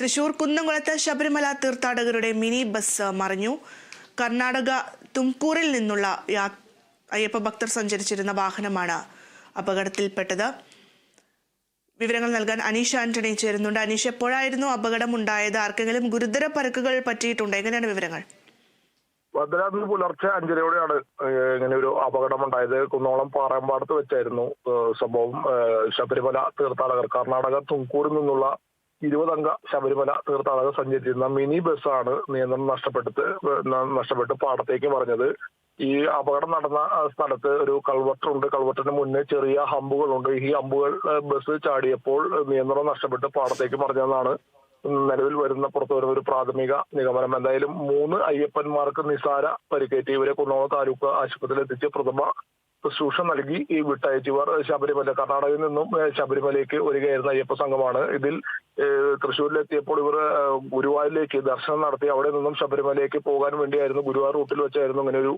തൃശൂർ കുന്നംകുളത്ത് ശബരിമല തീർത്ഥാടകരുടെ mini bus മറിഞ്ഞു. കർണാടക തുംകൂറിൽ നിന്നുള്ള അയ്യപ്പ ഭക്തർ സഞ്ചരിച്ചിരുന്ന വാഹനമാണ് അപകടത്തിൽപ്പെട്ടത്. വിവരങ്ങൾ നൽകാൻ അനീഷ് ആന്റണി ചേരുന്നുണ്ട്. അനീഷ് എപ്പോഴായിരുന്നു അപകടം ഉണ്ടായത് ആർക്കെങ്കിലും ഗുരുതര പരുക്കുകൾ പറ്റിയിട്ടുണ്ട്? എങ്ങനെയാണ് വിവരങ്ങൾ? ഭദ്രാദ്രി പുലർച്ചെ അഞ്ചരയോടെയാണ് ഇങ്ങനെ ഒരു അപകടം ഉണ്ടായത് കുന്നോളം പാറമ്പാടത്ത് വെച്ചായിരുന്നു സംഭവം. ശബരിമല തീർത്ഥാടകർ കർണാടക തുംകൂറിൽ നിന്നുള്ള ഇരുപതംഗ ശബരിമല തീർത്ഥാടകർ സഞ്ചരിച്ചിരുന്ന മിനി ബസ്സാണ് നിയന്ത്രണം നഷ്ടപ്പെട്ട് നഷ്ടപ്പെട്ട് പാടത്തേക്ക് പറഞ്ഞത് ഈ അപകടം നടന്ന സ്ഥലത്ത് ഒരു കൾവട്ടറുണ്ട് കൾവട്ടറിന് മുന്നേ ചെറിയ ഹമ്പുകളുണ്ട്. ഈ ഹമ്പുകൾ ബസ് ചാടിയപ്പോൾ നിയന്ത്രണം നഷ്ടപ്പെട്ട് പാടത്തേക്ക് പറഞ്ഞതെന്നാണ് നിലവിൽ വരുന്ന പുറത്തു വരുന്ന ഒരു പ്രാഥമിക നിഗമനം. എന്തായാലും മൂന്ന് അയ്യപ്പന്മാർക്ക് നിസാര പരിക്കേറ്റ് ഇവരെ കുന്നോളം താലൂക്ക് ആശുപത്രിയിൽ എത്തിച്ച് പ്രഥമ ശുശ്രൂഷ നൽകി ഈ വിട്ടയച്ചവർ ശബരിമല. കർണാടകയിൽ നിന്നും ശബരിമലയ്ക്ക് വരികയായിരുന്ന അയ്യപ്പ സംഘമാണ്. ഇതിൽ തൃശ്ശൂരിലെത്തിയപ്പോൾ ഇവർ ഗുരുവായൂരിലേക്ക് ദർശനം നടത്തി. അവിടെ നിന്നും ശബരിമലയ്ക്ക് പോകാൻ വേണ്ടിയായിരുന്നു ഗുരുവായൂർ റൂട്ടിൽ വെച്ചായിരുന്നു ഇങ്ങനെ ഒരു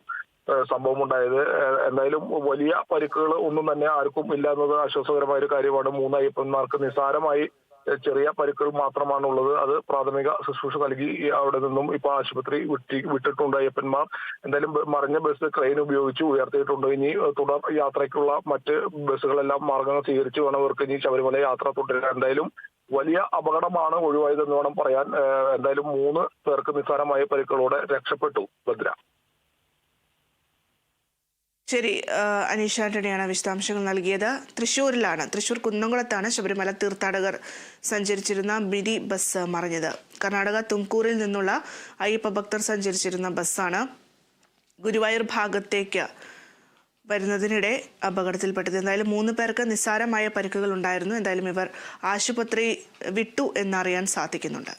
സംഭവം ഉണ്ടായത്. എന്തായാലും വലിയ പരിക്കുകൾ ഒന്നും തന്നെ ആർക്കും ഇല്ല എന്നത് ആശ്വാസകരമായ ഒരു കാര്യമാണ്. മൂന്ന് അയ്യപ്പന്മാർക്ക് നിസാരമായി ഏഹ്, ചെറിയ പരുക്കൾ മാത്രമാണ് ഉള്ളത് അത് പ്രാഥമിക ശുശ്രൂഷ നൽകി അവിടെ നിന്നും ഇപ്പൊ ആശുപത്രി വിട്ടി വിട്ടിട്ടുണ്ട് അയ്യപ്പന്മാർ. എന്തായാലും മറിഞ്ഞ ബസ് ക്രെയിൻ ഉപയോഗിച്ച് ഉയർത്തിയിട്ടുണ്ട്. ഇനി തുടർ യാത്രയ്ക്കുള്ള മറ്റ് ബസ്സുകളെല്ലാം മാർഗങ്ങൾ സ്വീകരിച്ച് വേണം ഇവർക്ക് ഇനി ശബരിമല യാത്ര തുടരാൻ. എന്തായാലും വലിയ അപകടമാണ് ഒഴിവായതെന്ന് വേണം പറയാൻ. എന്തായാലും മൂന്ന് പേർക്ക് നിസ്സാരമായ പരുക്കളോടെ രക്ഷപ്പെട്ടു ഭദ്ര. ശരി അനീഷ് ആന്റണിയാണ് വിശദാംശങ്ങൾ നൽകിയത്. തൃശ്ശൂരിലാണ് തൃശൂർ കുന്നംകുളത്താണ് ശബരിമല തീർത്ഥാടകർ സഞ്ചരിച്ചിരുന്ന മിനി ബസ് മറിഞ്ഞത്. കർണാടക തുംകൂറിൽ നിന്നുള്ള അയ്യപ്പ ഭക്തർ സഞ്ചരിച്ചിരുന്ന ബസ്സാണ് ഗുരുവായൂർ ഭാഗത്തേക്ക് വരുന്നതിനിടെ അപകടത്തിൽപ്പെട്ടത്. എന്തായാലും മൂന്ന് പേർക്ക് നിസ്സാരമായ പരിക്കുകൾ ഉണ്ടായിരുന്നു. എന്തായാലും ഇവർ ആശുപത്രി വിട്ടു എന്നറിയാൻ സാധിക്കുന്നുണ്ട്.